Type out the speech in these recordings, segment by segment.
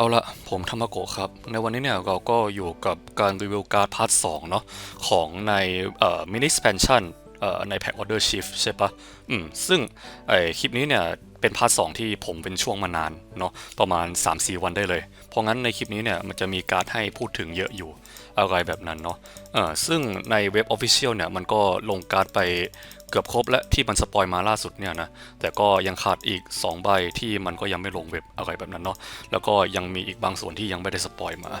เอาละผมธรรมโกะครับ ในวันนี้เนี่ยเราก็อยู่กับการรีวิวการ์ดพาร์ทสเนาะของในเอ่อมินิสเปนชั่นเอ่อในแพ็กออเดอร์ชิฟใช่ปะอืมซึ่งไอคลิปนี้เนี่ยเป็นพาร์ทสที่ผมเป็นช่วงมานานเนาะประมาณ 3-4 วันได้เลย เพราะงั้นในคลิปนี้เนี่ยมันจะมีการ์ดให้พูดถึงเยอะอยู่อะไรแบบนั้นเนาะเออซึ่งในเว็บออฟฟิเชียลเนี่ยมันก็ลงการ์ดไป เกือบครบและที่มันสปอยมาล่าสุดเนี่ยนะแต่ก็ยังขาดอีก 2 ใบที่มันก็ยังไม่ลงเว็บอะไรแบบนั้นเนาะแล้วก็ยังมีอีกบางส่วนที่ยังไม่ได้สปอยมา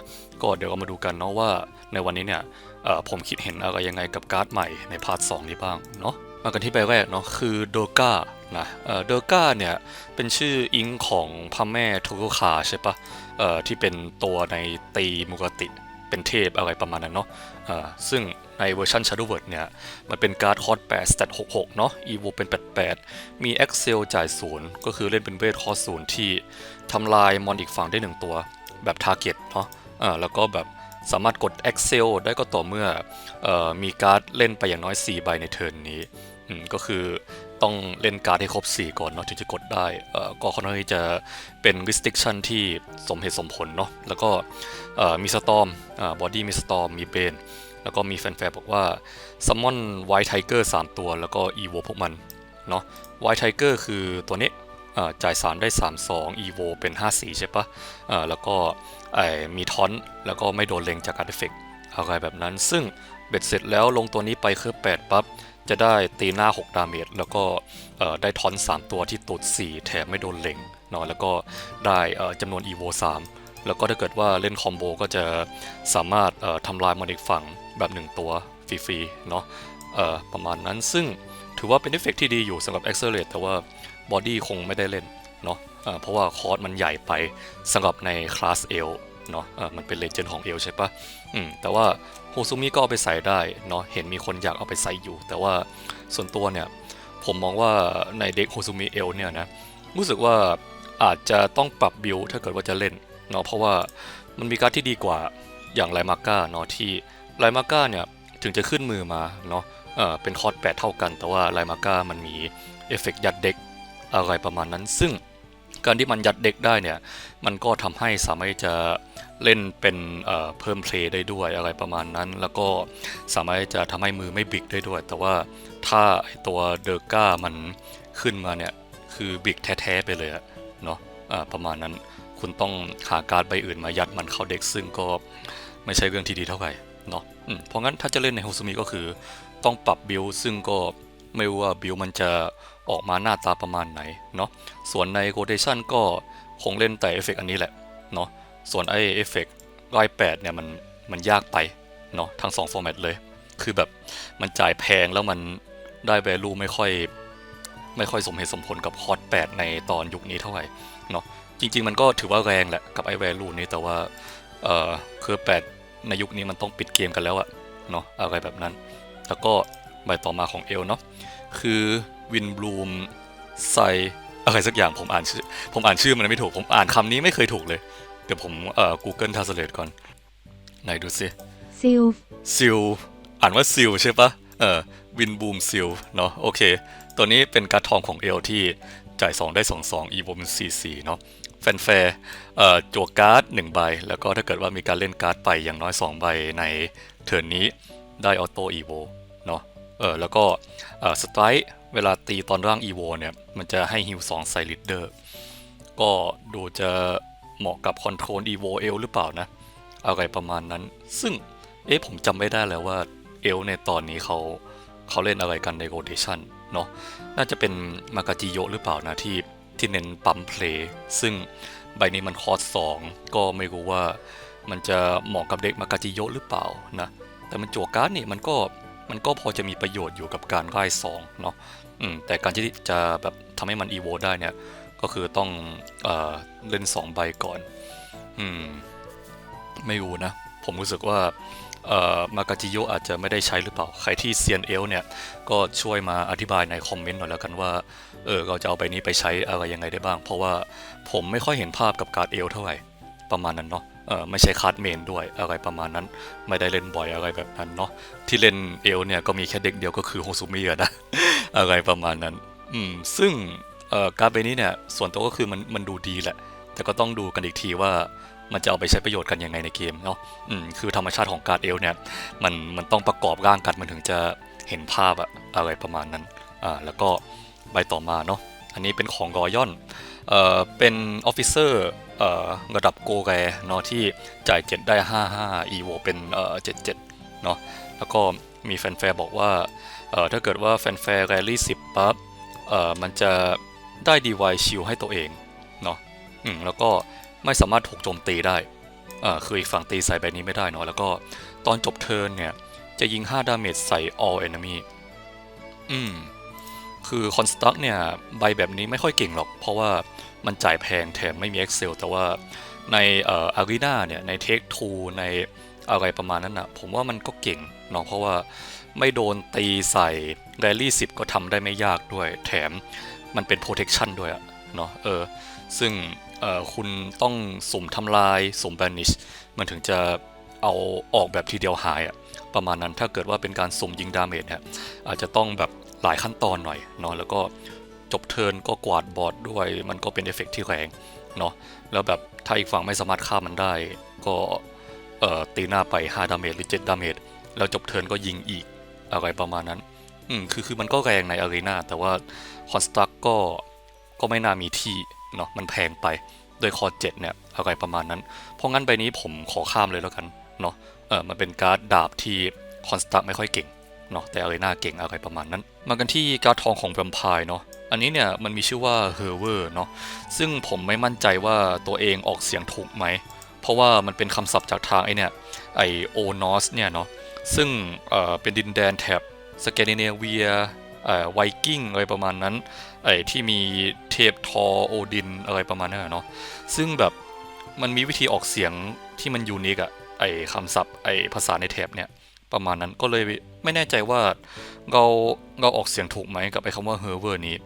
ก็เดี๋ยวเรามาดูกันเนาะว่าในวันนี้เนี่ยผมคิดเห็นอะไรยังไงกับการ์ดใหม่ในพาร์ทสนี้บ้างเนาะมากันที่ใบแรกเนาะคือโดกานะเอ่อโดกาเนี่ยเป็นชื่ออิงของพระแม่ทโกคาใช่ปะที่เป็นตัวในตีมุกติ เป็นเทพอะไรประมาณนั้นเนาะอ่อซึ่งในเวอร์ชัน Shadowverse เนี่ย มันเป็นการ์ดคอร์ด8 stat 66 เนาะ evo เป็น 88 มี Excel จ่ายศูนย์ก็คือเล่นเป็นเวทคอร์ศูนย์ที่ทำลายมอนอีกฝั่งได้ 1 ตัว แบบ target เนาะเอ่อแล้วก็แบบสามารถกด Excel ได้ก็ต่อเมื่ออมีการ์ดเล่นไปอย่างน้อย 4 ใบในเทิร์นนี้อืมก็คือ ต้องเล่นการ์ดให้ครบ 4 ก่อนเนาะถึงจะกดได้เอ่อก็ค่อนข้างจะเป็น restriction ที่สมเหตุสมผลเนาะแล้วก็มีสตอมอ่าบอดี้มีสตอมมีเบนแล้วก็มีแฟนๆบอกว่า Summon White Tiger 3ตัว แล้วก็ Evo พวกมันเนาะ White Tiger คือตัวนี้อ่าจ่าย 3 ได้ 3 2 Evo เป็น 5 4 ใช่ปะอ่าแล้วก็มีทอนแล้วก็ไม่โดนเลงจากการเอฟเฟกอะไรแบบนั้น ซึ่ง เบ็ดเสร็จแล้วลงตัวนี้ไปคือ8ปั๊บจะได้ตีหน้า 6 ดาเมจแล้วก็ได้ทอน 3 ตัวที่ตูด 4 แถมไม่โดนเล็งเนาะแล้วก็ได้จำนวน Evo 3แล้วก็ถ้าเกิดว่าเล่นคอมโบก็จะสามารถทำลายมอนอีกฝั่งแบบ 1 ตัวฟรีๆเนาะประมาณนั้นซึ่งถือว่าเป็นเอฟเฟกต์ที่ดีอยู่สำหรับ Accelerate แต่ว่าบอดี้คงไม่ได้เล่นเนาะเพราะว่าคอร์สมันใหญ่ไปสำหรับในคลาสเอลเนาะมันเป็นเลเจนด์ของเอลใช่ปะ อืมแต่ว่าโฮซูมิก็เอาไปใส่ได้เนาะเห็นมีคนอยากเอาไปใส่อยู่ แต่ว่าส่วนตัวเนี่ย ผมมองว่าในเด็กโฮซูมิเอลเนี่ยนะรู้สึกว่าอาจจะต้องปรับบิลถ้าเกิดว่าจะเล่นเนาะเพราะว่ามันมีการ์ดที่ดีกว่าอย่างไลมาก้าเนาะที่ไลมาก้าเนี่ยถึงจะขึ้นมือมาเนาะเออเป็นคอร์ด8เท่ากัน แต่ว่าไลมาก้ามันมีเอฟเฟกยัดเด็กอะไรประมาณนั้น ซึ่ง การที่มันยัดเด็กได้เนี่ย มันก็ทำให้สามารถจะเล่นเป็นเพิ่มเพลย์ได้ด้วยอะไรประมาณนั้น แล้วก็สามารถจะทำให้มือไม่บิกได้ด้วย แต่ว่าถ้าไอตัวเดอร์ก้ามันขึ้นมาเนี่ย คือบิกแท้ๆไปเลยเนาะอ่าประมาณนั้นคุณต้องหาการ์ดใบอื่นมายัดมันเข้าเด็กซึ่งก็ไม่ใช่เรื่องที่ดีเท่าไหร่เนาะเพราะงั้นถ้าจะเล่นในโฮซูมิก็คือต้องปรับบิลซึ่งก็ไม่รู้ว่าบิลมันจะ ออกมาหน้าตาประมาณไหนเนาะส่วนในโ o เ a ชันก็คงเล่นแต่เอฟเฟกอันนี้แหละเนาะส่วนไอเอฟเฟกไล่แปดเนี่ยมันมันยากไปเนาะทั้งสองฟอร์แมตเลย คือแบบมันจ่ายแพงแล้วมันได้ value ไม่ค่อย ไม่ค่อยสมเหตุสมผลกับคอร์ส8ในตอนยุคนี้เท่าไหร่เนาะจริง ๆ มันก็ถือว่าแรงแหละกับไอ้ value นี้แต่ว่าเอ่อคือ 8 ในยุคนี้มันต้องปิดเกมกันแล้วอะเนาะอะไรแบบนั้น แล้วก็ใบต่อมาของเอลเนาะ คือวินบลูมไซอะไรสักอย่างผมอ่านชื่อผมอ่านชื่อมันไม่ถูก ผมอ่านคำนี้ไม่เคยถูกเลย เดี๋ยวผมเอ่อ Google Translate ก่อน ไหนดูสิซิลซิลอ่านว่าซิลใช่ปะเออวินบูมซิลเนาะโอเค ตัวนี้เป็นการ์ดทองของเอลที่จ่าย 2 ได้ 2 2 อีโวเป็น4 4 เนาะแฟนแฟร์เอ่อจั่วการ์ด1ใบ แล้วก็ถ้าเกิดว่ามีการเล่นการ์ดไปอย่างน้อย 2 ใบในเทิร์นนี้ได้ออโต้อีโว เออแล้วก็เออสไตร์เวลาตีตอนร่างอีโวเนี่ย มันจะให้ฮิว2ใส่ลิดเดอร์ก็ดูจะเหมาะกับคอนโทรลอีโวเอลหรือเปล่านะ อะไรประมาณนั้น ซึ่งเอ๊ะผมจำไม่ได้แล้วว่าเอลในตอนนี้เขาเขาเล่นอะไรกันในโรเทชันเนาะน่าจะเป็นมากาจิโยหรือเปล่านะที่ที่เน้นปั๊มเพลย์ซึ่งใบนี้มันคอร์สสองก็ไม่รู้ว่ามันจะเหมาะกับเด็กมากาจิโยหรือเปล่านะแต่มันจั่วการ์ดนี่มันก็ มันก็พอจะมีประโยชน์อยู่กับการไล่สองเนาะอืมแต่การที่จะแบบทำให้มันอีโวได้เนี่ย ก็คือต้องเออเล่น 2 ใบก่อนอืมไม่รู้นะ ผมรู้สึกว่าเอ่อมากาจิโยอาจจะไม่ได้ใช้หรือเปล่า ใครที่เซียนเอลเนี่ย ก็ช่วยมาอธิบายในคอมเมนต์หน่อยแล้วกันว่า เออเราจะเอาใบนี้ไปใช้อะไรยังไงได้บ้าง เพราะว่าผมไม่ค่อยเห็นภาพกับการเอลเท่าไหร่ ประมาณนั้นเนาะเออไม่ใช่คาร์ดเมนด้วยอะไรประมาณนั้น ไม่ได้เล่นบ่อยอะไรแบบนั้นเนาะที่เล่นเอลเนี่ยก็มีแค่เด็กเดียวก็คือโฮซูมิอะนะอะไรประมาณนั้นอืมซึ่งเอ่อการ์ดใบนี้เนี่ยส่วนตัวก็คือมันมันดูดีแหละ แต่ก็ต้องดูกันอีกทีว่ามันจะเอาไปใช้ประโยชน์กันยังไงในเกมเนาะอืมคือธรรมชาติของการ์ดเอลเนี่ยมันมันต้องประกอบร่างกันมันถึงจะเห็นภาพอะอะไรประมาณนั้นอ่าแล้วก็ใบต่อมาเนาะอันนี้เป็นของรอยอนเอ่อเป็นออฟฟิเซอร์ ระดับโกแรเนาะที่จ่าย 7 ได้ 55 EVO เป็นเอ่อ77เนาะแล้วก็มีแฟนแฟร์บอกว่าเอ่อถ้าเกิดว่าแฟนแฟร์แรลลี่10ปั๊บเอ่อมันจะได้ดีไวชิลให้ตัวเองเนาะอืมแล้วก็ไม่สามารถถูกโจมตีได้เอ่อคืออีกฝั่งตีใส่ใบนี้ไม่ได้เนาะแล้วก็ตอนจบเทิร์นเนี่ยจะยิง 5 ดาเมจใส่ all enemy อืมคือคอนสตักเนี่ยใบแบบนี้ไม่ค่อยเก่งหรอก เพราะว่า มันจ่ายแพงแถมไม่มี Excel แต่ว่าในเอ่ออารีนาเนี่ย ใน Take 2ในอะไรประมาณนั้นนะผมว่ามันก็เก่งเนาะเพราะว่าไม่โดนตีใส่แรลลี่10 ก็ทำได้ไม่ยากด้วย แถมมันเป็น protection ด้วยอะเนาะเออ ซึ่งเอ่อคุณต้องสุ่มทำลาย สุ่ม banish มันถึงจะเอาออกแบบทีเดียวหายอะประมาณนั้นถ้าเกิดว่าเป็นการสุ่มยิงดาเมจเนี่ยอาจจะต้องแบบหลายขั้นตอนหน่อยเนาะแล้วก็ จบเทิร์นก็กวาดบอร์ดด้วย มันก็เป็นเอฟเฟกต์ที่แรงเนาะแล้วแบบถ้าอีกฝั่งไม่สามารถฆ่ามันได้ ก็เอ่อตีหน้าไป 5 ดาเมจหรือ 7 ดาเมจแล้วจบเทิร์นก็ยิงอีกอะไรประมาณนั้น อืมคือคือมันก็แรงในอารีนาแต่ว่าคอนสตรักก็ก็ไม่น่ามีที่เนาะมันแพงไปโดยคอร์7เนี่ยอะไรประมาณนั้น เพราะงั้นใบนี้ผมขอข้ามเลยแล้วกันเนาะเออมันเป็นการ์ดดาบที่คอนสตรักไม่ค่อยเก่งเนาะแต่อารีนาเก่งอะไรประมาณนั้น มากันที่การ์ดทองของแวมไพร์เนาะ อันนี้เนี่ยมันมีชื่อว่าเฮอร์เวอร์เนาะซึ่งผมไม่มั่นใจว่าตัวเองออกเสียงถูกไหม เพราะว่ามันเป็นคำศัพท์จากทางไอเนี่ยไอโอนอสเนี่ยเนาะซึ่งเอ่อเป็นดินแดนแถบสแกนดิเนเวียเอ่อไวกิ้งอะไรประมาณนั้นไอที่มีเทพทอโอดินอะไรประมาณนั้นเนาะซึ่งแบบมันมีวิธีออกเสียงที่มันยูนิคอะไอคำศัพท์ไอภาษาในแถบเนี่ย ประมาณนั้นก็เลยไม่แน่ใจว่าเราเราออกเสียงถูกไหมกับไอ้คำว่า h e r v e r นี้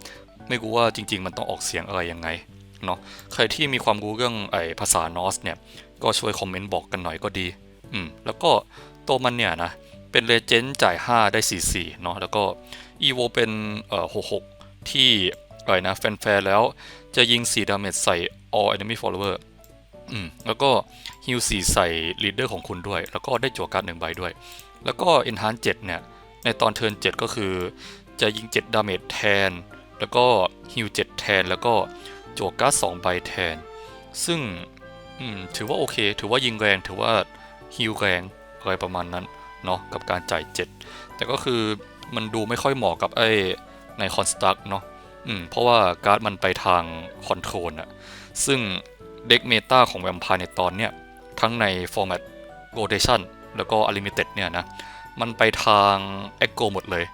ไม่รู้ว่าจริง ๆ มันต้องออกเสียงอะไรยังไงเนาะใครที่มีความรู้เรื่องไอ้ภาษานอสเนี่ยก็ช่วยคอมเมนต์บอกกันหน่อยก็ดีอืมแล้วก็ตัวมันเนี่ยนะเป็นเลเจนด์จ่าย 5 ได้ 44เนาะแล้วก็ EVO เป็นเอ่อ66 ที่อะไรนะแฟนๆแล้วจะยิง 4 ดาเมจใส่ all enemy follower อืมแล้วก็ฮิล4ใส่ leader ของคุณด้วย แล้วก็ได้จั่วการ์ดหนึ่งใบด้วย แล้วก็ Enhance 7เนี่ย ในตอนเทิร์น7ก็คือ จะยิง 7 ดาเมจแทน แล้วก็ฮิล7แทน แล้วก็โจั่วการ์ด2ใบแทน ซึ่งถือว่าโอเค ถือว่ายิงแรง ถือว่าฮิลแรงอะไรประมาณนั้นเนาะกับการจ่าย 7 แต่ก็คือมันดูไม่ค่อยเหมาะกับไอ้ในคอนสตักเนาะอืมเพราะว่าการ์ดมันไปทางคอนโทรลอะซึ่งเด็กเมตาของแวมพร์ในตอนเนี้ยทั้งในฟอร์แมตโรเ t ชัน แล้วก็อลิมิเต็ดเนี่ยนะมันไปทางเอ็กโกหมดเลย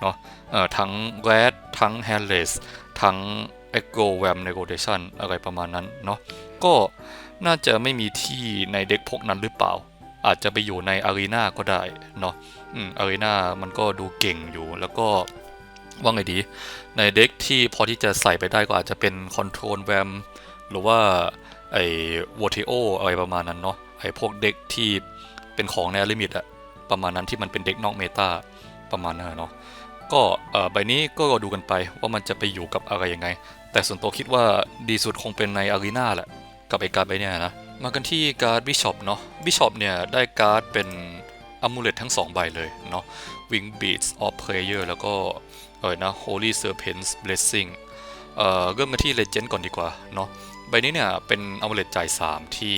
เนาะเอ่อทั้งแรดทั้งแฮนเลสทั้งเอ็กโกแวมในโรเ t ชันอะไรประมาณนั้นเนาะก็น่าจะไม่มีที่ในเด็กพวกนั้นหรือเปล่า อาจจะไปอยู่ในอารีนาก็ได้เนาะอืมอารีนามันก็ดูเก่งอยู่แล้วก็ว่าไงดี ในเด็กที่พอที่จะใส่ไปได้ก็อาจจะเป็นคอนโทรลแวมหรือว่าไอ้วอเทโออะไรประมาณนั้นเนาะไอ้พวกเด็กที่ เป็นของในลิมิตอะประมาณนั้นที่มันเป็นเด็กนอกเมตาประมาณนั้นอะเนาะก็ใบนี้ก็ดูกันไปว่ามันจะไปอยู่กับอะไรยังไง แต่ส่วนตัวคิดว่าดีสุดคงเป็นในอารีนาแหละ กับไอการ์ดใบเนี้นะ มากันที่การ์ดบิชอปเนาะบิชอปเนี่ยได้การ์ดเป็นอ m u l e t ทั้ง 2 ใบเลยเนาะ Wing Beats of Prayer แล้วก็เออนะ Holy Serpent's Blessing เอ่อเริ่มกันที่ Legend ก่อนดีกว่าเนาะใบนี้เนี่ยเป็นอ m u l e t จ่าย 3 ที่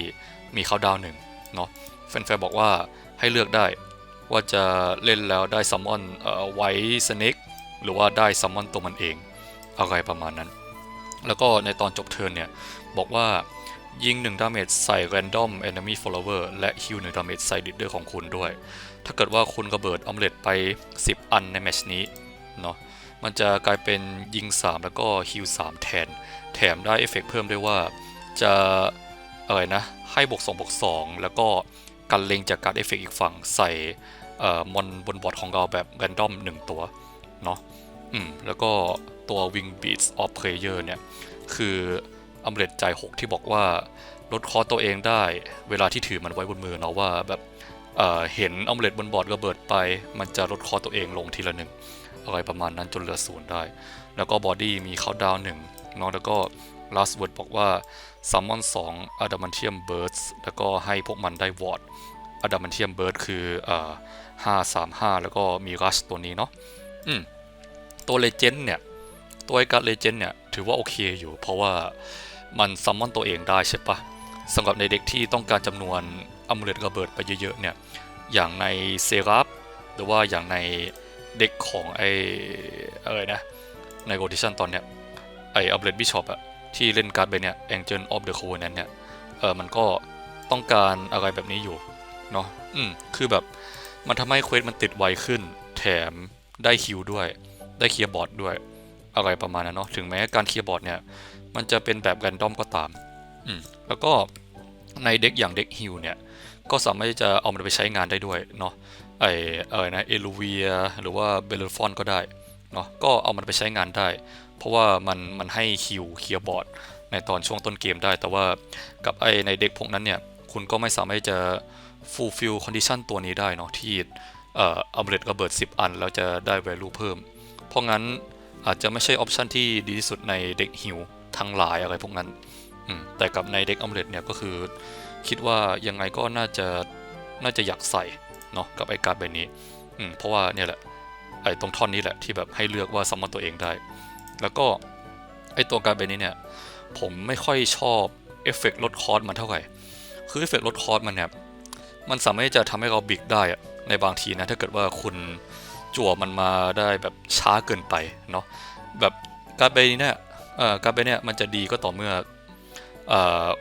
มีเข้าดาวหนึ่งเนาะ แฟนๆบอกว่าให้เลือกได้ ว่าจะเล่นแล้วได้ซัมมอนไวสเน็กหรือว่าได้ซัมมอนตัวมันเองอะไรประมาณนั้น แล้วก็ในตอนจบเทิร์นเนี่ย บอกว่ายิง1ดาเมจใส่ Random Enemy Follower และฮิล1ดาเมจใส่ Leader ของคุณด้วย ถ้าเกิดว่าคุณระเบิดอ m มเล็ตไป 10 อันในแมชนี้เนาะมันจะกลายเป็นยิง 3 แล้วก็ฮิล3แทน แถมได้เอฟเฟกเพิ่มด้วยว่าจะอะไรนะ ให้บวก2บวก2แล้วก็ กันเล็งจากการเอฟเฟกอีกฝั่งใส่มอนบนบอร์ดของเราแบบแรนดอม1 ตัวเนาะอืมแล้วก็ตัว Wing Beats of Prayer เนี่ย คืออ m มเล็ตใจ 6 ที่บอกว่าลดคอตัวเองได้เวลาที่ถือมันไว้บนมือเนาะว่าแบบเเห็นอ m มเล็ตบนบอร์ดระเบิดไป มันจะลดคอตัวเองลงทีละหนึ่งอะไรประมาณนั้นจนเหลือศูนย์ได้ แล้วก็บอดี้มีเขาดาวหนึ่งเนาะแล้วก็ last word บอกว่า summon 2 adamantium birds แล้วก็ให้พวกมันได้วอร์ด adamantium bird คือเอ่อ535แล้วก็มี rush ตัวนี้เนาะอืมตัว legend เนี่ย ตัวไอการ legend เนี่ย ถือว่าโอเคอยู่ เพราะว่ามันซัมมอนตัวเองได้ใช่ปะสำหรับในเด็กที่ต้องการจำนวนอัมเลตระเบิดไปเยอะๆเนี่ย อย่างในเซราฟหรือว่าอย่างในเด็กของไออะไรนะ ในโรดิชันตอนเนี้ยไออัมเลตบิชอปอะ ที่เล่นการ์ดใบเนี้ย Angel of the Covenant เนี่ยเออมันก็ต้องการอะไรแบบนี้อยู่เนาะอืมคือแบบมันทำให้เควสมันติดไวขึ้น แถมได้คิวด้วย ได้เคลียร์บอร์ดด้วย อะไรประมาณนั้นเนาะถึงแม้การเคลียร์บอร์ดเนี่ยมันจะเป็นแบบแรนดอมก็ตามอืมแล้วก็ในเด็กอย่างเด็กฮิลเนี่ยก็สามารถจะเอามันไปใช้งานได้ด้วยเนาะไอเออนะเอลูเวียหรือว่าเบลฟอนก็ได้ เนาะก็เอามันไปใช้งานได้ เพราะว่ามันมันให้คิวเคลียร์บอร์ดในตอนช่วงต้นเกมได้ แต่ว่ากับไอในเด็กพวกนั้นเนี่ยคุณก็ไม่สามารถจะ fulfill condition ตัวนี้ได้เนาะที่เอ่ออัมเลตระเบิด 10 อัน แล้วจะได้ value เพิ่ม เพราะงั้นอาจจะไม่ใช่ออปชันที่ดีที่สุดในเด็กฮิวทั้งหลายอะไรพวกนั้นแต่กับในเด็กอัมเลตเนี่ยก็คือ คิดว่ายังไงก็น่าจะน่าจะอยากใส่เนาะกับไอการ์ดใบนี้เพราะว่าเนี่ยแหละ ไอตรงท่อนนี้แหละที่แบบให้เลือกว่าซัมมอนตัวเองได้ แล้วก็ไอตัวการ์ดใบนี้เนี่ย ผมไม่ค่อยชอบเอฟเฟกต์ลดคอร์สมันเท่าไหร่ คือเอฟเฟกต์ลดคอร์สมันเนี่ย มันสามารถที่จะทำให้เราบิกได้ในบางทีนะ ถ้าเกิดว่าคุณจั่วมันมาได้แบบช้าเกินไปเนาะ แบบการ์ดใบนี้เนี่ยเอ่อการ์ดใบเนี่ยมันจะดีก็ต่อเมื่ออ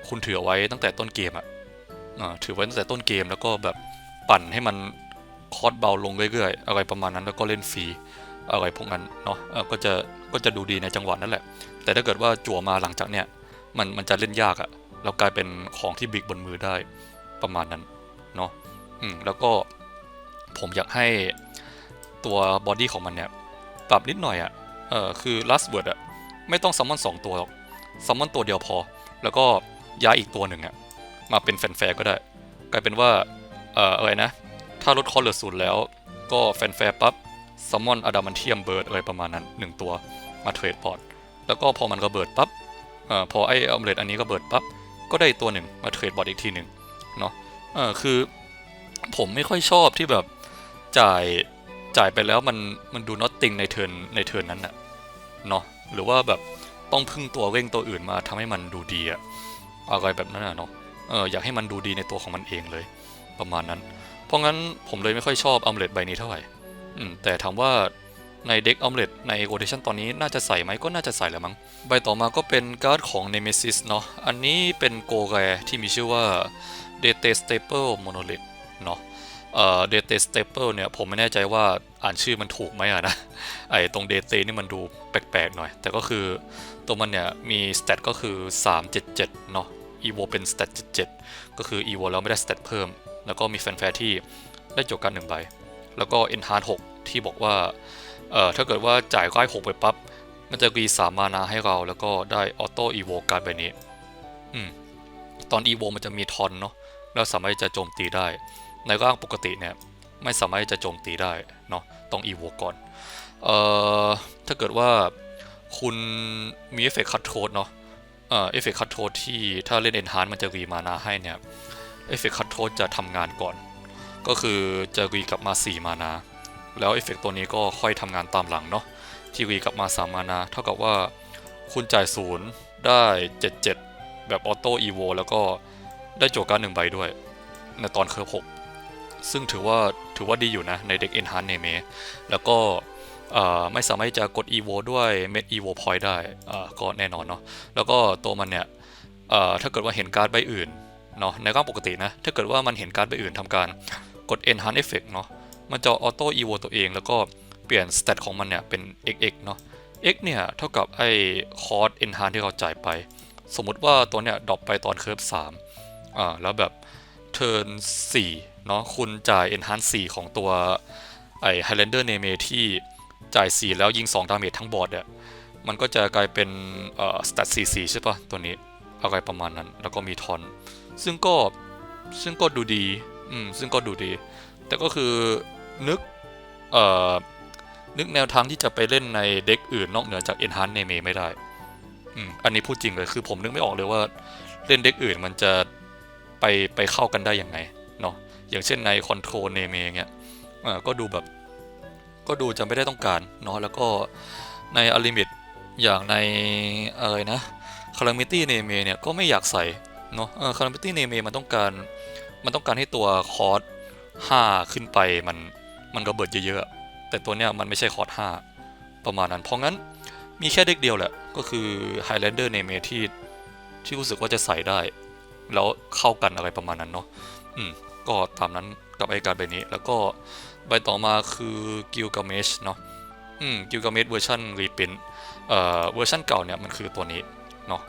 คุณถือไว้ตั้งแต่ต้นเกมอะอ่าถือไว้ตั้งแต่ต้นเกมแล้วก็แบบปั่นให้มัน คอร์สเบาลงเรื่อยๆ อะไรประมาณนั้นแล้วก็เล่นฟรีอะไรพวกนั้นเนาะก็จะก็จะดูดีในจังหวะนั้นแหละ แต่ถ้าเกิดว่าจั่วมาหลังจากเนี่ยมันมันจะเล่นยากอะแล้วกลายเป็นของที่บิ๊กบนมือได้ประมาณนั้นเนาะอืมแล้วก็ผมอยากให้ตัวบอดี้ของมันเนี่ยปรับนิดหน่อยอะเออคือ last word อะไม่ต้องซัมมอนสองตัวหรอกซัมมอนตัวเดียวพอ แล้วก็ย้ายอีกตัวหนึ่งอะมาเป็นแฟนแฟก็ได้ กลายเป็นว่าเอออะไรนะ ถ้าลดคอเหลือศูนย์แล้วก็แฟนแฟร์ปั๊บซัมมอนอะดามันเทียมเบิร์ดอะไรประมาณนั้น 1 ตัวมาเทรดพอร์ตแล้วก็พอมันระเบิดปั๊บเอ่อพอไอออมเลตอันนี้ระเบิดปั๊บก็ได้ตัวหนึ่งมาเทรดบอร์ดอีกทีหนึ่งเนาะเออคือผมไม่ค่อยชอบที่แบบจ่ายจ่ายไปแล้วมันมันดู nothing ในเทิร์นในเทิร์นนั้นอะเนาะหรือว่าแบบต้องพึ่งตัวเร่งตัวอื่นมาทำให้มันดูดีอะอะไรแบบนั้นอะเนาะเอออยากให้มันดูดีในตัวของมันเองเลย ประมาณนั้น เพราะงั้นผมเลยไม่ค่อยชอบอัมเลตใบนี้เท่าไหร่แต่ถามว่าในเด็กอัมเลตในโ o เ a ชันตอนนี้น่าจะใส่ไหมก็น่าจะใส่แหละมั้ง ใบต่อมาก็เป็นการ์ดของ Nemesis เนาะ อันนี้เป็นโกแรที่มีชื่อว่า d e t e Staple Monolith เนาะเอ่อ d e t e Staple เนี่ยผมไม่แน่ใจว่าอ่านชื่อมันถูกไหมอะนะไอตรง d e t e นี่มันดูแปลกๆหน่อย แต่ก็คือตัวมันเนี่ยมีสเตตก็คือ 377 เนาะ EVO เป็นสเตต77 ก็คือ EVO แล้วไม่ได้สเตตเพิ่ม แล้วก็มีแฟนแฟที่ได้จบกันหนึ่งใบ แล้วก็ Enhance 6ที่บอกว่าเอ่อถ้าเกิดว่าจ่ายก้อย6ไปปั๊บมันจะรีสามมานาให้เรา แล้วก็ได้ออโต้อีโวการใบนี้อืมตอนอีโวมันจะมีทอนเนาะแล้วสามารถจะโจมตีได้ ในร่างปกติเนี่ยไม่สามารถจะโจมตีได้เนาะต้องอีโวก่อนเอ่อถ้าเกิดว่าคุณมีเอฟเฟกต์คัตโทดเนาะเอ่อเอฟเฟกต์คัตโทดที่ถ้าเล่นเอนฮานมันจะรีมานาให้เนี่ย เอฟเฟกต์คัตโทดจะทำงานก่อน ก็คือจะรีกลับมา 4 มานา แล้วเอฟเฟกต์ตัวนี้ก็ค่อยทำงานตามหลังเนาะที่รีกลับมา 3 มานา เท่ากับว่าคุณจ่ายศูนย์ได้ 77 แบบออโต้อีโวแล้วก็ได้โจการ์ดหนึ่งใบด้วย ในตอนเคอร์ฟ6ซึ่งถือว่าถือว่าดีอยู่นะ ในเด็ก Enhance เนเมแล้วก็ไม่สามารถจะกด EVO ด้วยเม็ด EVO Point ได้ก็แน่นอนเนาะแล้วก็ตัวมันเนี่ยถ้าเกิดว่าเห็นการ์ดใบอื่น เนาะในร่างปกตินะ ถ้าเกิดว่ามันเห็นการ์ดใบอื่นทำการกด Enhance Effect เนาะมันจะออโต้อีโวตัวเอง แล้วก็เปลี่ยนสเตตของมันเนี่ยเป็น XX เนาะ x เนี่ยเท่ากับไอ้คอร์ส enhance ที่เราจ่ายไป สมมุติว่าตัวเนี่ยดรอปไปตอนเคิร์ฟ3อ่าแล้วแบบเทิร์น4เนาะคุณจ่าย enhance 4 ของตัวไอ้ Highlander Neme ที่จ่าย 4 แล้วยิง 2 ดาเมจทั้งบอร์ดเนี่ยมันก็จะกลายเป็นเอ่อ stat 44ใช่ปะตัวนี้อะไรประมาณนั้น แล้วก็มีทอน ซึ่งก็ซึ่งก็ดูดี อืม ซึ่งก็ดูดี แต่ก็คือนึก เอ่อ นึกแนวทางที่จะไปเล่นในเด็กอื่นนอกเหนือจาก Enhance Neme ไม่ได้ อืม อันนี้พูดจริงเลย คือผมนึกไม่ออกเลยว่าเล่นเด็กอื่นมันจะไปไปเข้ากันได้ยังไง เนาะ อย่างเช่นในคอนโทรลเนเมเงี้ยอ่าก็ดูแบบ ก็ดูจะไม่ได้ต้องการ เนาะ แล้วก็ในอลิมิตอย่างในอะไรนะคารามิตี้เนเมเนี่ยก็ไม่อยากใส่ เนาะเออคารามิตี้เนเมมันต้องการมันต้องการให้ตัวคอร์ส5ขึ้นไปมันมันระเบิดเยอะๆ แต่ตัวเนี้ยมันไม่ใช่คอร์ส5ประมาณนั้น เพราะงั้นมีแค่เด็กเดียวแหละ ก็คือ Highlander เนเมที่ที่รู้สึกว่าจะใส่ได้ แล้วเข้ากันอะไรประมาณนั้นเนาะอืมก็ตามนั้นกับไอการใบนี้ แล้วก็ใบต่อมาคือ Gilgamesh เนาะอืม Gilgamesh เวอร์ชันรีพินเอ่อเวอร์ชันเก่าเนี่ยมันคือตัวนี้เนาะ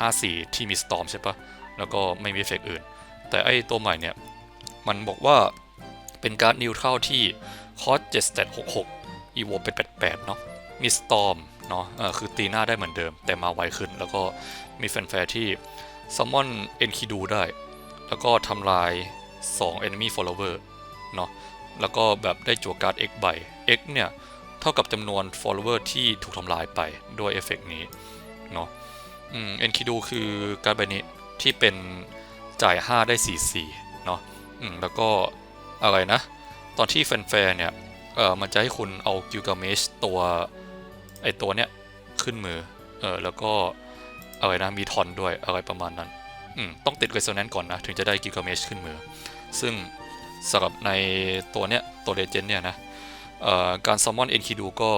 854 ที่มี Storm ใช่ปะ แล้วก็ไม่มีเอฟเฟกต์อื่น แต่ไอตัวใหม่เนี่ย มันบอกว่าเป็นการ์ดนิวทรัลที่คอส7 stat 66อีโวเป็น88เนาะมี Storm เนาะคือตีหน้าได้เหมือนเดิม แต่มาไวขึ้น แล้วก็มีแฟนแฟที่ Summon Enkidu ได้ แล้วก็ทำลาย2 Enemy Follower เนาะแล้วก็แบบได้จั่วการ์ด X ใบ X เนี่ย เท่ากับจำนวน follower ที่ถูกทำลายไปด้วยเอฟเฟกต์นี้ เนาะอืม Enkidu คือการ์ดใบนี้ ที่เป็นจ่าย 5 ได้ 4 4 เนาะอืมแล้วก็อะไรนะ ตอนที่แฟนๆเนี่ยเออมันจะให้คุณเอา Gilgamesh ตัวไอตัวเนี้ยขึ้นมือเออแล้วก็อะไรนะมีทอนด้วยอะไรประมาณนั้นอืมต้องติด Resonance ก่อนนะ ถึงจะได้ Gilgamesh ขึ้นมือ ซึ่งสำหรับในตัวเนี้ยตัวเลเจนเนี่ยนะเอ่อการซัมมอนเอ็นคิดูก็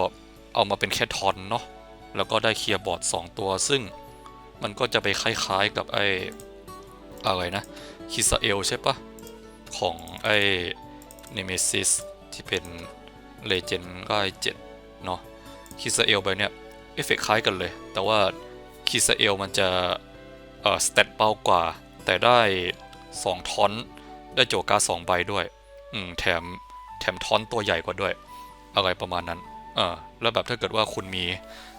เอามาเป็นแค่ทอนเนาะแล้วก็ได้เคลียร์บอร์ด 2 ตัวซึ่ง มันก็จะไปคล้ายๆกับไอ้อะไรนะคิซาเอลใช่ปะของไอ้เนเมซิสที่เป็นเลเจนด์ก็ไอเจ็ดเนาะคิซาเอลไปเนี่ยเอฟเฟกคล้ายกันเลย แต่ว่าคิซาเอลมันจะเอ่อสเตตเบากว่า แต่ได้ 2ทอนได้โจกาสองใบด้วย อืมแถมแถมทอนตัวใหญ่กว่าด้วย อะไรประมาณนั้น เออแล้วแบบถ้าเกิดว่าคุณมี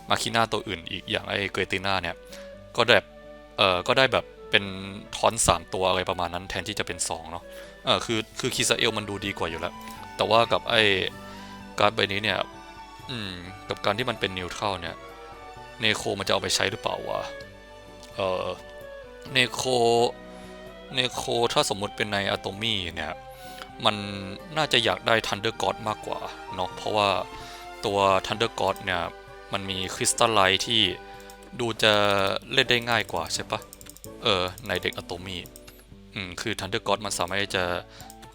มาคิน่าตัวอื่นอีกอย่างไอ้เกรติน่าเนี่ย ก็ได้แบบเออก็ได้แบบเป็นทอนสามตัวอะไรประมาณนั้นแทนที่จะเป็น2เนาะเออคือคือคิซาเอลมันดูดีกว่าอยู่แล้ว แต่ว่ากับไอ้การ์ดใบนี้เนี่ยอืมกับการที่มันเป็นนิวทรัลเนี่ยเนโคมันจะเอาไปใช้หรือเปล่าวะเออเนโคเนโคถ้าสมมุติเป็นในอะโตมี่เนี่ยมันน่าจะอยากได้ Thunder God มากกว่าเนาะเพราะว่าตัว Thunder God เนี่ยมันมีคริสตัลไลท์ที่ ดูจะเล่นได้ง่ายกว่าใช่ปะเออ ในเด็กอะโตมีอืม คือ Thunder God มันสามารถจะ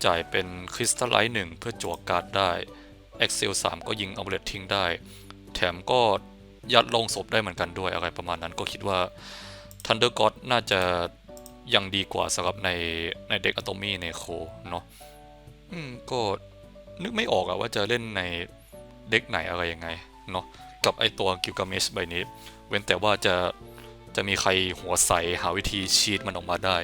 จ่ายเป็นคริสตัลไลท์หนึ่งเพื่อจั่วการ์ดได้ Excel 3 ก็ยิงเอาเบลทิ้งได้ แถมก็ยัดลงศพได้เหมือนกันด้วยอะไรประมาณนั้นก็คิดว่า Thunder God น่าจะยังดีกว่าสำหรับในในเด็กอะโตมีในโคเนาะอืม ก็นึกไม่ออกอะว่าจะเล่นในเด็กไหนอะไรยังไงเนาะกับไอตัวกิลกาเมชใบนี้ เว้นแต่ว่าจะจะมีใครหัวใสหาวิธีชีตมันออกมาได้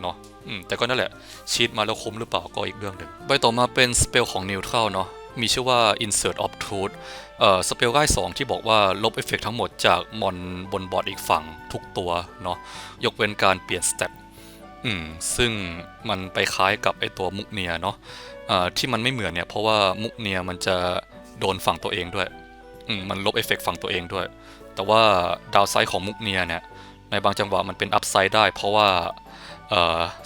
เนาะอืมแต่ก็นั่นแหละชีตมาแล้วคุ้มหรือเปล่าก็อีกเรื่องหนึ่งใบต่อมาเป็นสเปลของนิวทรัลเนาะมีชื่อว่า insert of truth เอ่อสเปลง่ายสองที่บอกว่าลบเอฟเฟกทั้งหมดจากมอนบนบอร์ดอีกฝั่งทุกตัวเนาะยกเว้นการเปลี่ยนสเตตอืมซึ่งมันไปคล้ายกับไอตัวมุกเนียเนาะอ่าที่มันไม่เหมือนเนี่ยเพราะว่ามุกเนียมันจะโดนฝั่งตัวเองด้วยอืมมันลบเอฟเฟกฝั่งตัวเองด้วย แต่ว่าดาวไซด์ของมุกเนียเนี่ยในบางจังหวะมันเป็นอัพไซด์ได้ เพราะว่า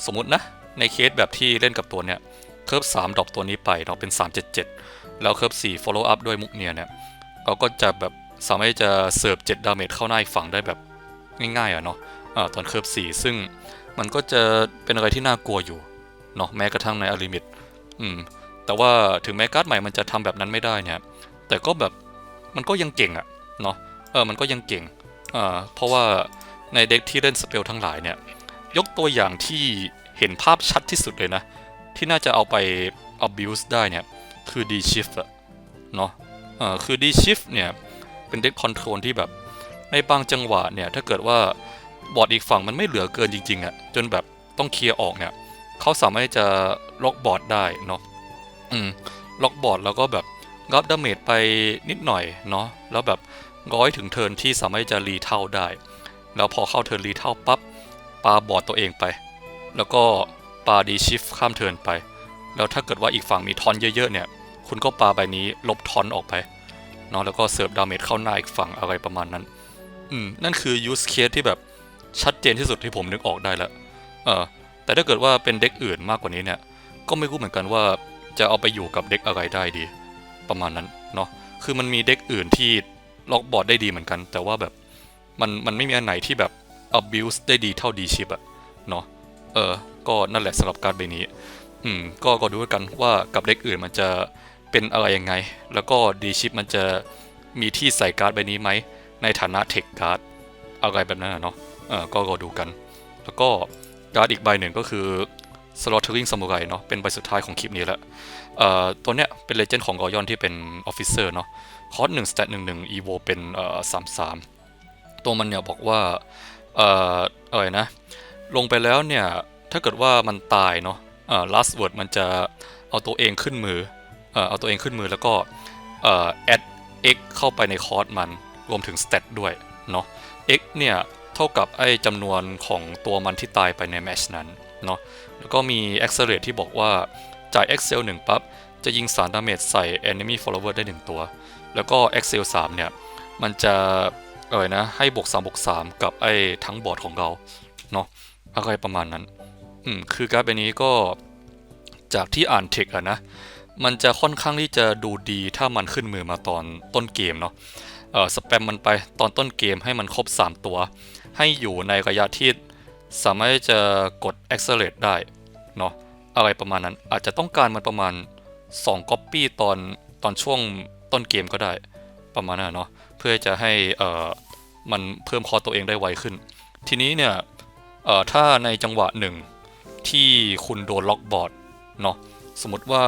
สมมตินะในเคสแบบที่เล่นกับตัวเนี่ยเคิร์ฟ3ดอปตัวนี้ไปเนาะเป็น 377 แล้วเคิร์ฟ4 follow up ด้วยมุกเนียเนี่ยเราก็จะแบบสามารถจะเสิร์ฟ7ดาเมจเข้าหน้าอีกฝั่งได้แบบง่ายๆอะเนาะอ่าตอนเคิร์ฟ4ซึ่งมันก็จะเป็นอะไรที่น่ากลัวอยู่เนาะแม้กระทั่งในอลิมิตอืมแต่ว่าถึงแม้การ์ดใหม่มันจะทำแบบนั้นไม่ได้เนี่ยแต่ก็แบบมันก็ยังเก่งอะเนาะ เออมันก็ยังเก่งอ่าเพราะว่าในเด็กที่เล่นสเปลทั้งหลายเนี่ย ยกตัวอย่างที่เห็นภาพชัดที่สุดเลยนะ ที่น่าจะเอาไป abuse ได้เนี่ย คือ D shift อะเนาะเอ่อคือ D shift เนี่ย เป็นเด็กคอนโทรลที่แบบ ในบางจังหวะเนี่ย ถ้าเกิดว่าบอร์ดอีกฝั่งมันไม่เหลือเกินจริงๆอะจนแบบต้องเคลียร์ออกเนี่ยเขาสามารถจะล็อกบอร์ดได้เนาะอืมล็อกบอร์ดแล้วก็แบบรับดาเมจไปนิดหน่อยเนาะแล้วแบบ ร้อยถึงเทินที่สามารถจะรีเท่าได้ แล้วพอเข้าเทินรีเท่าปั๊บปาบอดตัวเองไป แล้วก็ปาดีชิฟข้ามเทินไป แล้วถ้าเกิดว่าอีกฝั่งมีทอนเยอะๆเนี่ย คุณก็ปาใบนี้ลบทอนออกไปเนาะแล้วก็เสิร์ฟดาเมจเข้าหน้าอีกฝั่งอะไรประมาณนั้น อืม นั่นคือ use case ที่แบบชัดเจนที่สุดที่ผมนึกออกได้แล้วเออแต่ถ้าเกิดว่าเป็นเด็กอื่นมากกว่านี้เนี่ย ก็ไม่รู้เหมือนกันว่าจะเอาไปอยู่กับเด็กอะไรได้ดี ประมาณนั้นเนาะ คือมันมีเด็กอื่นที่ ล็อกบอร์ดได้ดีเหมือนกัน แต่ว่าแบบมันมันไม่มีอันไหนที่แบบ abuse ได้ดีเท่าดีชิปอะเนาะเออ ก็นั่นแหละสำหรับการ์ดใบนี้ อืม ก็ก็ดูกันว่ากับเด็กอื่นมันจะเป็นอะไรยังไง แล้วก็ดีชิปมันจะมีที่ใส่การ์ดใบนี้ไหม ในฐานะเทคการ์ดอะไรแบบนั้นเนาะเออก็รอดูกัน แล้วก็การ์ดอีกใบหนึ่งก็คือ Slaughtering Samurai เนาะเป็นใบสุดท้ายของคลิปนี้แล้วเอ่อตัวเนี้ยเป็นเลเจนด์ของรอยอนที่เป็นออฟฟิเซอร์เนาะคอร์สหนึ่งสเตตหนึ่งหนึ่งอีโวเป็นเอ่อสามสามตัวมันเนี่ยบอกว่าเอ่ออะไรนะ ลงไปแล้วเนี่ย ถ้าเกิดว่ามันตายเนาะเอ่อ last word มันจะเอาตัวเองขึ้นมือเอ่อเอาตัวเองขึ้นมือแล้วก็เอ่อ add x เข้าไปในคอร์สมันรวมถึง stat ด้วยเนาะ x เนี่ย เท่ากับไอ้จำนวนของตัวมันที่ตายไปในแมชนั้นเนาะ แล้วก็มี accelerate ที่บอกว่าจ่าย excel 1 ปั๊บ จะยิงสารดาเมจใส่ enemy follower ได้ 1 ตัว แล้วก็ excel 3 เนี่ย มันจะเอะไรนะ ให้บวก3บวก3 กับไอ้ทั้งบอร์ดของเรา เนาะอะไรประมาณนั้น อืม คือการ์ดใบนี้ก็จากที่อ่านเทคอะนะ มันจะค่อนข้างที่จะดูดีถ้ามันขึ้นมือมาตอนต้นเกมเนาะเออสแปมมันไปตอนต้นเกมให้มันครบ 3 ตัว ให้อยู่ในระยะที่สามารถจะกด accelerate ได้ เนาะอะไรประมาณนั้น อาจจะต้องการมันประมาณ2 copy ตอนตอนช่วงต้นเกมก็ได้ประมาณนั้นเนาะเพื่อจะให้เอ่อมันเพิ่มคอตัวเองได้ไวขึ้น ทีนี้เนี่ยเอ่อถ้าในจังหวะหนึ่งที่คุณโดนล็อกบอร์ดเนาะสมมติว่า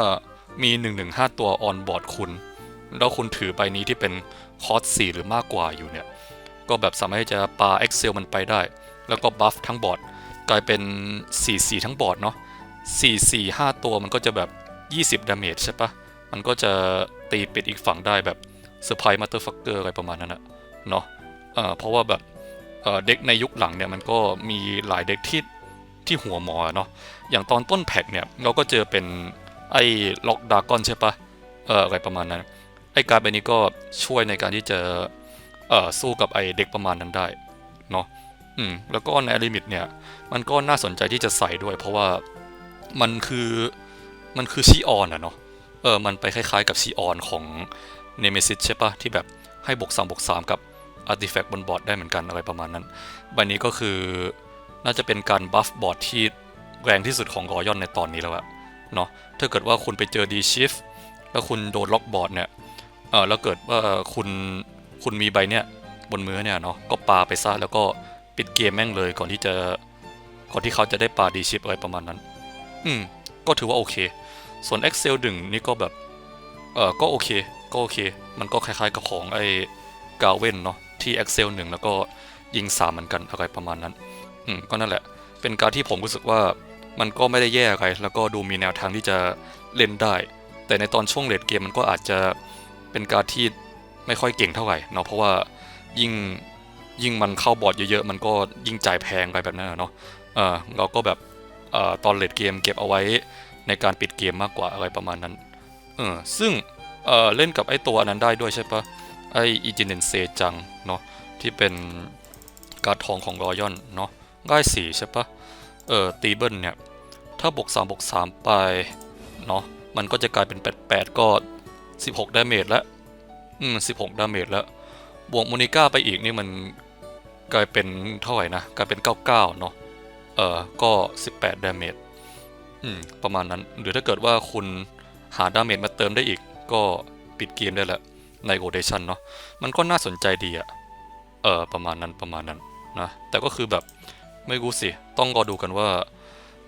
มี 115 ตัวออนบอร์ดคุณ แล้วคุณถือใบนี้ที่เป็นคอร์ส4หรือมากกว่าอยู่เนี่ย ก็แบบสามารถจะปา Excel มันไปได้ แล้วก็บัฟทั้งบอร์ดกลายเป็น 4 4 ทั้งบอร์ดเนาะ 4 4 5 ตัวมันก็จะแบบ 20ดาเมจใช่ปะมันก็จะตีปิดอีกฝั่งได้แบบเซอร์ไพรส์มาเตอร์ฟักเกอร์อะไรประมาณนั้นอะเนาะเออเพราะว่าแบบเเด็กในยุคหลังเนี่ยมันก็มีหลายเด็กที่ที่หัวหมอเนาะอย่างตอนต้นแพ็กเนี่ยเราก็เจอเป็นไอ้ล็อกดากอนใช่ปะเอออะไรประมาณนั้น ไอ้การ์ดใบนี้ก็ช่วยในการที่จะเออสู้กับไอ้เด็กประมาณนั้นได้เนาะอืมแล้วก็ในลิมิตเนี่ยมันก็น่าสนใจที่จะใส่ด้วย เพราะว่า มันคือมันคือชีออนอะเนาะเออมันไปคล้ายๆกับชีออนของเนเมซิสใช่ปะที่แบบให้บวก3บวก3กับอาร์ติแฟกต์บนบอร์ดได้เหมือนกันอะไรประมาณนั้น ใบนี้ก็คือน่าจะเป็นการบัฟบอร์ดที่แรงที่สุดของรอยอนในตอนนี้แล้วอะเนาะถ้าเกิดว่าคุณไปเจอดีชิฟแล้วคุณโดนล็อกบอร์ดเนี่ยเออแล้วเกิดว่าคุณคุณมีใบเนี้ยบนมือเนี่ยเนาะก็ปาไปซะแล้วก็ปิดเกมแม่งเลยก่อนที่จะก่อนที่เขาจะได้ปาดีชิฟอะไรประมาณนั้น อืม ก็ถือว่าโอเค ส่วน Excel ดึงนี่ก็แบบ เออก็โอเค ก็โอเค มันก็คล้ายๆกับของไอ้กาเว่นเนาะ ที่ Excel 1 แล้วก็ยิง 3 เหมือนกัน อะไรประมาณนั้น อืม ก็นั่นแหละ เป็นการที่ผมรู้สึกว่ามันก็ไม่ได้แย่อะไร แล้วก็ดูมีแนวทางที่จะเล่นได้ แต่ในตอนช่วงเลดเกมมันก็อาจจะเป็นการที่ไม่ค่อยเก่งเท่าไหร่เนาะ เพราะว่ายิ่งยิ่งมันเข้าบอร์ดเยอะๆ มันก็ยิ่งจ่ายแพงไปแบบนั้นเนาะ เออเราก็แบบ ตอนเลดเกมเก็บเอาไว้ในการปิดเกมมากกว่าอะไรประมาณนั้นเออซึ่งเเล่นกับไอ้ตัวนั้นได้ด้วยใช่ปะไออีจินเนนเซจังเนาะที่เป็นการทองของรอยอนเนาะง่ายสี่ใช่ปะเออตีเบิลเนี่ย ถ้าบวก3บวก3ไปเนาะมันก็จะกลายเป็น8 8ก็16ดาเมจแล้วอืม16ดาเมจแล้ว บวกโมนิก้าไปอีกนี่มันกลายเป็นเท่าไหร่นะ กลายเป็น99เนาะ เออก็ 18 ดาเมจอืม ประมาณนั้น หรือถ้าเกิดว่าคุณหาดาเมจมาเติมได้อีก ก็ปิดเกมได้แล้วในโ o เดชันเนาะ มันก็น่าสนใจดีอะเออประมาณนั้นประมาณนั้นนะ แต่ก็คือแบบไม่รู้สิ ต้องรอดูกันว่า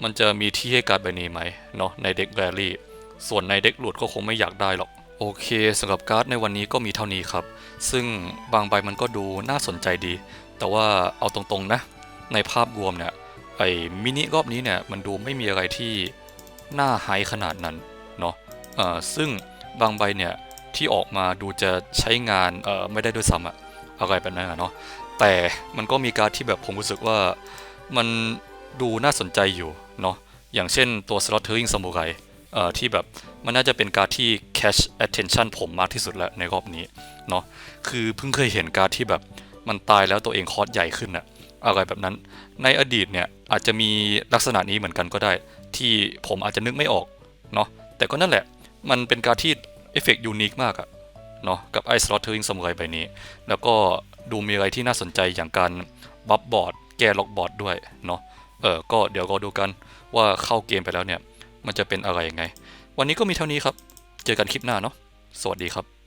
มันจะมีที่ให้การ์ดใบนี้ไหมเนาะในเด็กแรลี่ ส่วนในเด็กหลุดก็คงไม่อยากได้หรอก โอเคสำหรับการ์ดในวันนี้ก็มีเท่านี้ครับ ซึ่งบางใบมันก็ดูน่าสนใจดี แต่ว่าเอาตรงๆนะ ในภาพรวมเนี่ย ไอ้มินิรอบนี้เนี่ยมันดูไม่มีอะไรที่น่าไฮขนาดนั้นเนาะเอ่อซึ่งบางใบเนี่ยที่ออกมาดูจะใช้งานเอ่อไม่ได้ด้วยซ้ำอะอะไรแบบนั้นอะเนาะแต่มันก็มีการที่แบบผมรู้สึกว่ามันดูน่าสนใจอยู่เนาะอย่างเช่นตัว Slaughtering Samurai เอ่อที่แบบมันน่าจะเป็นการที่ catch attention ผมมากที่สุดแล้วในรอบนี้เนาะคือเพิ่งเคยเห็นการที่แบบมันตายแล้วตัวเองคอร์สใหญ่ขึ้นอะ อะไรแบบนั้น ในอดีตเนี่ยอาจจะมีลักษณะนี้เหมือนกันก็ได้ ที่ผมอาจจะนึกไม่ออกเนาะแต่ก็นั่นแหละมันเป็นการที่เอฟเฟกต์ยูนิคมากอะเนาะกับไอสล็อตเทอร์ิงสมุไรใบนี้ แล้วก็ดูมีอะไรที่น่าสนใจอย่างการบัฟบอร์ดแกล็อกบอร์ดด้วยเนาะเออก็เดี๋ยวรอดูกันว่าเข้าเกมไปแล้วเนี่ย มันจะเป็นอะไรยังไง วันนี้ก็มีเท่านี้ครับ เจอกันคลิปหน้าเนาะสวัสดีครับ